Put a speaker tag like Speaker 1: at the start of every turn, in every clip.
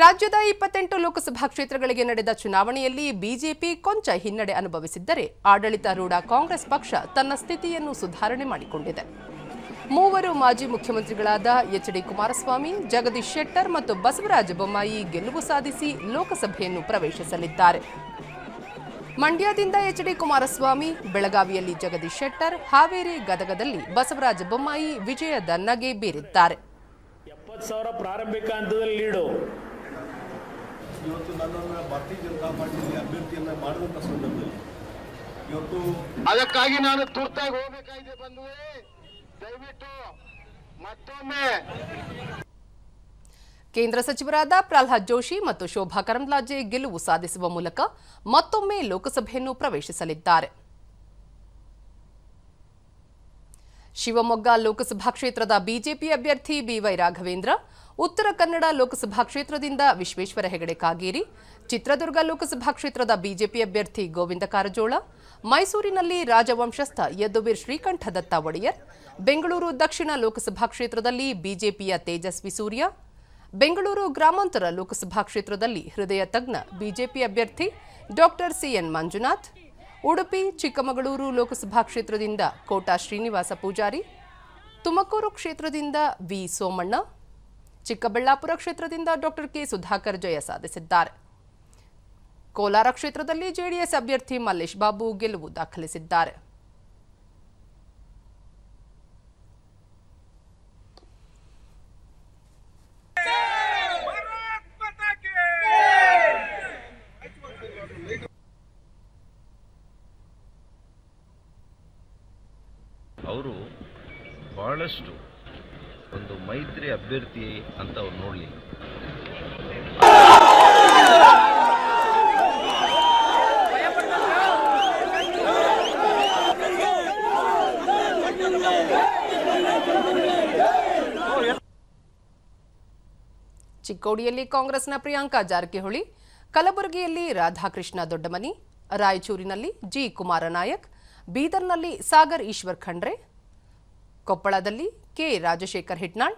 Speaker 1: ರಾಜ್ಯದ ಇಪ್ಪತ್ತೆಂಟು ಲೋಕಸಭಾ ಕ್ಷೇತ್ರಗಳಿಗೆ ನಡೆದ ಚುನಾವಣೆಯಲ್ಲಿ ಬಿಜೆಪಿ ಕೊಂಚ ಹಿನ್ನಡೆ ಅನುಭವಿಸಿದ್ದರೆ ಆಡಳಿತಾರೂಢ ಕಾಂಗ್ರೆಸ್ ಪಕ್ಷ ತನ್ನ ಸ್ಥಿತಿಯನ್ನು ಸುಧಾರಣೆ ಮಾಡಿಕೊಂಡಿದೆ. ಮೂವರು ಮಾಜಿ ಮುಖ್ಯಮಂತ್ರಿಗಳಾದ ಎಚ್ ಡಿ ಕುಮಾರಸ್ವಾಮಿ, ಜಗದೀಶ್ ಶೆಟ್ಟರ್ ಮತ್ತು ಬಸವರಾಜ ಬೊಮ್ಮಾಯಿ ಗೆಲುವು ಸಾಧಿಸಿ ಲೋಕಸಭೆಯನ್ನು ಪ್ರವೇಶಿಸಲಿದ್ದಾರೆ. ಮಂಡ್ಯದಿಂದ ಎಚ್ ಡಿ ಕುಮಾರಸ್ವಾಮಿ, ಬೆಳಗಾವಿಯಲ್ಲಿ ಜಗದೀಶ್ ಶೆಟ್ಟರ್, ಹಾವೇರಿ ಗದಗದಲ್ಲಿ ಬಸವರಾಜ ಬೊಮ್ಮಾಯಿ ವಿಜಯದ ನಗೆ ಬೀರಿದ್ದಾರೆ.
Speaker 2: ಇವತ್ತು ನನ್ನನ್ನು ಭಾರತೀಯ ಜನತಾ ಪಾರ್ಟಿಯಲ್ಲಿ ಅಭ್ಯರ್ಥಿಯನ್ನ ಮಾಡಿದಂಥ ಸಂದರ್ಭದಲ್ಲಿ ಇವತ್ತು
Speaker 3: ಅದಕ್ಕಾಗಿ ನಾನು ತುರ್ತಾಗಿ ಹೋಗಬೇಕಾಗಿದೆ ಬಂಧುವೇ ದಯವಿಟ್ಟು ಮತ್ತೊಮ್ಮೆ.
Speaker 1: ಕೇಂದ್ರ ಸಚಿವರಾದ ಪ್ರಹ್ಲಾದ್ ಜೋಶಿ ಮತ್ತು ಶೋಭಾ ಕರಂದ್ಲಾಜೆ ಗೆಲುವು ಸಾಧಿಸುವ ಮೂಲಕ ಮತ್ತೊಮ್ಮೆ ಲೋಕಸಭೆಯನ್ನು ಪ್ರವೇಶಿಸಲಿದ್ದಾರೆ. ಶಿವಮೊಗ್ಗ ಲೋಕಸಭಾ ಕ್ಷೇತ್ರದ ಬಿಜೆಪಿ ಅಭ್ಯರ್ಥಿ ಬಿವೈ ರಾಘವೇಂದ್ರ, ಉತ್ತರ ಕನ್ನಡ ಲೋಕಸಭಾ ಕ್ಷೇತ್ರದಿಂದ ವಿಶ್ವೇಶ್ವರ ಹೆಗಡೆ ಕಾಗೇರಿ, ಚಿತ್ರದುರ್ಗ ಲೋಕಸಭಾ ಕ್ಷೇತ್ರದ ಬಿಜೆಪಿ ಅಭ್ಯರ್ಥಿ ಗೋವಿಂದ ಕಾರಜೋಳ, ಮೈಸೂರಿನಲ್ಲಿ ರಾಜವಂಶಸ್ಥ ಯದುವೀರ್ ಶ್ರೀಕಂಠ ದತ್ತ ಒಡೆಯರ್, ಬೆಂಗಳೂರು ದಕ್ಷಿಣ ಲೋಕಸಭಾ ಕ್ಷೇತ್ರದಲ್ಲಿ ಬಿಜೆಪಿಯ ತೇಜಸ್ವಿ ಸೂರ್ಯ, ಬೆಂಗಳೂರು ಗ್ರಾಮಾಂತರ ಲೋಕಸಭಾ ಕ್ಷೇತ್ರದಲ್ಲಿ ಹೃದಯ ತಜ್ಞ ಬಿಜೆಪಿ ಅಭ್ಯರ್ಥಿ ಡಾಕ್ಟರ್ ಸಿಎನ್ ಮಂಜುನಾಥ್ ಉಡುಪಿ, ಚಿಕ್ಕಮಗಳೂರು ಲೋಕಸಭಾ ಕ್ಷೇತ್ರದಿಂದ ಕೋಟಾ ಶ್ರೀನಿವಾಸ ಪೂಜಾರಿ, ತುಮಕೂರು ಕ್ಷೇತ್ರದಿಂದ ವಿ ಸೋಮಣ್ಣ, ಚಿಕ್ಕಬಳ್ಳಾಪುರ ಕ್ಷೇತ್ರದಿಂದ ಡಾಕ್ಟರ್ ಕೆ ಸುಧಾಕರ್ ಜಯ ಸಾಧಿಸಿದ್ದಾರೆ. ಕೋಲಾರ ಕ್ಷೇತ್ರದಲ್ಲಿ ಜೆಡಿಎಸ್ ಅಭ್ಯರ್ಥಿ ಮಲ್ಲೇಶ್ ಬಾಬು ಗೆಲುವು ದಾಖಲಿಸಿದ್ದಾರೆ.
Speaker 4: ಬಹಳಷ್ಟು ಒಂದು ಮೈತ್ರಿ ಅಭ್ಯರ್ಥಿ ಅಂತ ಅವ್ರು ನೋಡಲಿಲ್ಲ.
Speaker 1: ಚಿಕ್ಕೋಡಿಯಲ್ಲಿ ಕಾಂಗ್ರೆಸ್ನ ಪ್ರಿಯಾಂಕಾ ಜಾರಕಿಹೊಳಿ, ಕಲಬುರಗಿಯಲ್ಲಿ ರಾಧಾಕೃಷ್ಣ ದೊಡ್ಡಮನಿ, ರಾಯಚೂರಿನಲ್ಲಿ ಜಿ ಕುಮಾರನಾಯಕ್, ಬೀದರ್ನಲ್ಲಿ ಸಾಗರ್ ಈಶ್ವರ್ ಖಂಡ್ರೆ ಕೊಪ್ಪಳದಲ್ಲಿ ಕೆ ರಾಜಶೇಖರ್ ಹಿಟ್ನಾಳ್.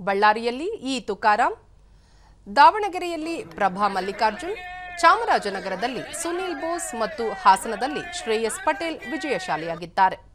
Speaker 1: ಬಳ್ಳಾರಿಯಲ್ಲಿ ಇ ತುಕಾರಾಂ. ದಾವಣಗೆರೆಯಲ್ಲಿ ಪ್ರಭಾ ಮಲ್ಲಿಕಾರ್ಜುನ್. ಚಾಮರಾಜನಗರದಲ್ಲಿ ಸುನೀಲ್ ಬೋಸ್ ಮತ್ತು ಹಾಸನದಲ್ಲಿ ಶ್ರೇಯಸ್ ಪಟೇಲ್ ವಿಜಯಶಾಲಿಯಾಗಿದ್ದಾರೆ.